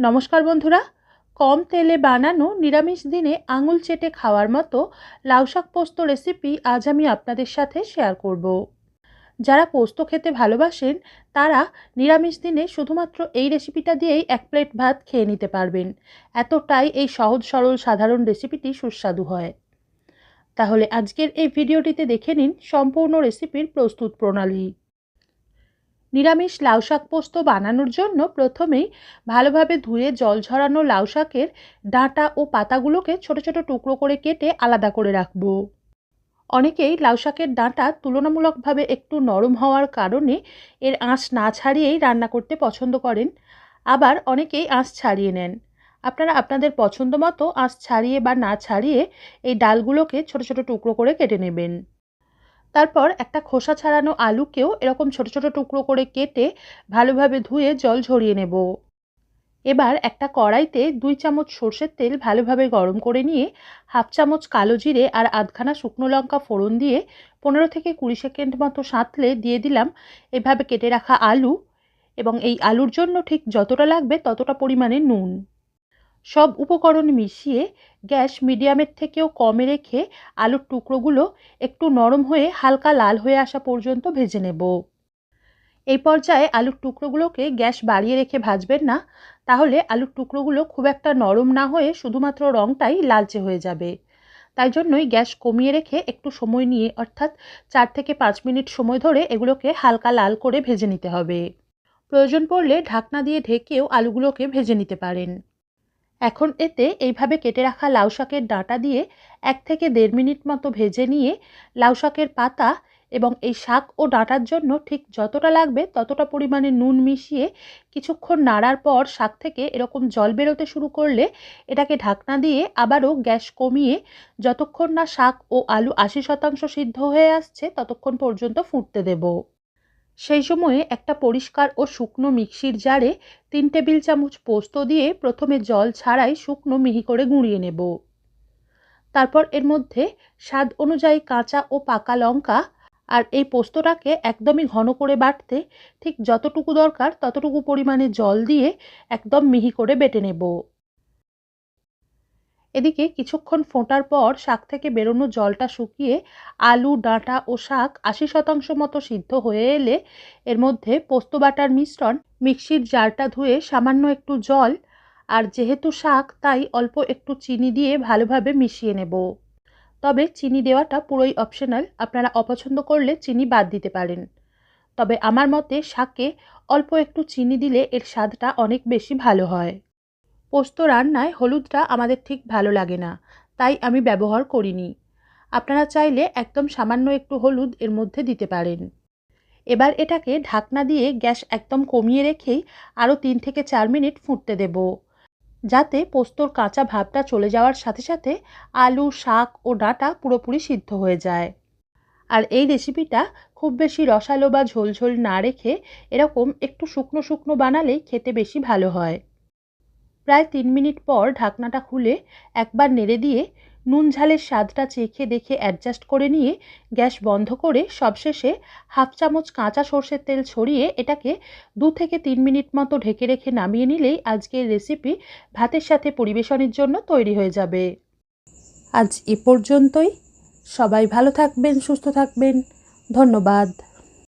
নমস্কার বন্ধুরা, কম তেলে বানানো নিরামিষ দিনে আঙুল চেটে খাওয়ার মতো লাউ শাক পোস্ত রেসিপি আজ আমি আপনাদের সাথে শেয়ার করব। যারা পোস্ত খেতে ভালোবাসেন, তারা নিরামিষ দিনে শুধুমাত্র এই রেসিপিটা দিয়েই এক প্লেট ভাত খেয়ে নিতে পারবেন। এতটাই এই সহজ সরল সাধারণ রেসিপিটি সুস্বাদু হয়। তাহলে আজকের এই ভিডিওটিতে দেখে নিন সম্পূর্ণ রেসিপির প্রস্তুত প্রণালী। নিরামিষ লাউ শাক পোস্ত বানানোর জন্য প্রথমেই ভালোভাবে ধুয়ে জল ঝরানো লাউ শাকের ডাঁটা ও পাতাগুলোকে ছোট ছোট টুকরো করে কেটে আলাদা করে রাখব। অনেকেই লাউ শাকের ডাঁটা তুলনামূলকভাবে একটু নরম হওয়ার কারণে এর আঁশ না ছাড়িয়েই রান্না করতে পছন্দ করেন। আবার অনেকেই আঁশ ছাড়িয়ে নেন। আপনারা আপনাদের পছন্দ মতো আঁশ ছাড়িয়ে বা না ছাড়িয়ে এই ডালগুলোকে ছোট ছোট টুকরো করে কেটে নেবেন। তারপর একটা খোসা ছাড়ানো আলুকেও এরকম ছোট ছোট টুকরো করে কেটে ভালোভাবে ধুয়ে জল ঝরিয়ে নেব। এবার একটা কড়াইতে দুই চামচ সর্ষের তেল ভালোভাবে গরম করে নিয়ে হাফ চামচ কালো জিরে আর আধখানা শুকনো লঙ্কা ফোড়ন দিয়ে পনেরো থেকে কুড়ি সেকেন্ড মতো সাঁতলে দিয়ে দিলাম এভাবে কেটে রাখা আলু এবং এই আলুর জন্য ঠিক যতটা লাগবে ততটা পরিমাণে নুন। সব উপকরণ মিশিয়ে গ্যাস মিডিয়ামের থেকেও কমে রেখে আলুর টুকরোগুলো একটু নরম হয়ে হালকা লাল হয়ে আসা পর্যন্ত ভেজে নেব। এই পর্যায়ে আলুর টুকরোগুলোকে গ্যাস বাড়িয়ে রেখে ভাজবেন না, তাহলে আলুর টুকরোগুলো খুব একটা নরম না হয়ে শুধুমাত্র রঙটাই লালচে হয়ে যাবে। তাই জন্যই গ্যাস কমিয়ে রেখে একটু সময় নিয়ে, অর্থাৎ চার থেকে পাঁচ মিনিট সময় ধরে এগুলোকে হালকা লাল করে ভেজে নিতে হবে। প্রয়োজন পড়লে ঢাকনা দিয়ে ঢেকেও আলুগুলোকে ভেজে নিতে পারেন। এখন এতে এইভাবে কেটে রাখা লাউ শাকের ডাঁটা দিয়ে এক থেকে দেড় মিনিট মতো ভেজে নিয়ে লাউ শাকের পাতা এবং এই শাক ও ডাঁটার জন্য ঠিক যতটা লাগবে ততটা পরিমাণে নুন মিশিয়ে কিছুক্ষণ নাড়ার পর শাক থেকে এরকম জল বেরোতে শুরু করলে এটাকে ঢাকনা দিয়ে আবারও গ্যাস কমিয়ে যতক্ষণ না শাক ও আলু আশি শতাংশ সিদ্ধ হয়ে আসছে ততক্ষণ পর্যন্ত ফুটতে দেব। সেই সময়ে একটা পরিষ্কার ও শুকনো মিক্সির জারে তিন টেবিল চামচ পোস্ত দিয়ে প্রথমে জল ছাড়াই শুকনো মিহি করে গুঁড়িয়ে নেব। তারপর এর মধ্যে স্বাদ অনুযায়ী কাঁচা ও পাকা লঙ্কা আর এই পোস্তটাকে একদমই ঘন করে বাটতে ঠিক যতটুকু দরকার ততটুকু পরিমাণে জল দিয়ে একদম মিহি করে বেটে নেব। এদিকে কিছুক্ষণ ফোটার পর শাক থেকে বেরোনো জলটা শুকিয়ে আলু, ডাঁটা ও শাক আশি শতাংশ মতো সিদ্ধ হয়ে এলে এর মধ্যে পোস্ত বাটার মিশ্রণ, মিক্সির জারটা ধুয়ে সামান্য একটু জল আর যেহেতু শাক, তাই অল্প একটু চিনি দিয়ে ভালোভাবে মিশিয়ে নেব। তবে চিনি দেওয়াটা পুরোই অপশনাল আপনারা অপছন্দ করলে চিনি বাদ দিতে পারেন। তবে আমার মতে শাকে অল্প একটু চিনি দিলে এর স্বাদটা অনেক বেশি ভালো হয়। পোস্ত রান্নায় হলুদটা আমাদের ঠিক ভালো লাগে না, তাই আমি ব্যবহার করিনি। আপনারা চাইলে একদম সামান্য একটু হলুদ এর মধ্যে দিতে পারেন। এবার এটাকে ঢাকনা দিয়ে গ্যাস একদম কমিয়ে রেখেই আরও তিন থেকে চার মিনিট ফুটতে দেব। যাতে পোস্তর কাঁচা ভাবটা চলে যাওয়ার সাথে সাথে আলু, শাক ও ডাঁটা পুরোপুরি সিদ্ধ হয়ে যায়। আর এই রেসিপিটা খুব বেশি রসালো বা ঝোলঝোল না রেখে এরকম একটু শুকনো শুকনো বানালেই খেতে বেশি ভালো হয়। প্রায় তিন মিনিট পর ঢাকনাটা খুলে একবার নেড়ে দিয়ে নুন ঝালের স্বাদটা চেখে দেখে অ্যাডজাস্ট করে নিয়ে গ্যাস বন্ধ করে সবশেষে হাফ চামচ কাঁচা সর্ষের তেল ছড়িয়ে এটাকে দু থেকে তিন মিনিট মতো ঢেকে রেখে নামিয়ে নিলেই আজকের রেসিপি ভাতের সাথে পরিবেশনের জন্য তৈরি হয়ে যাবে। আজ এ পর্যন্তই। সবাই ভালো থাকবেন, সুস্থ থাকবেন। ধন্যবাদ।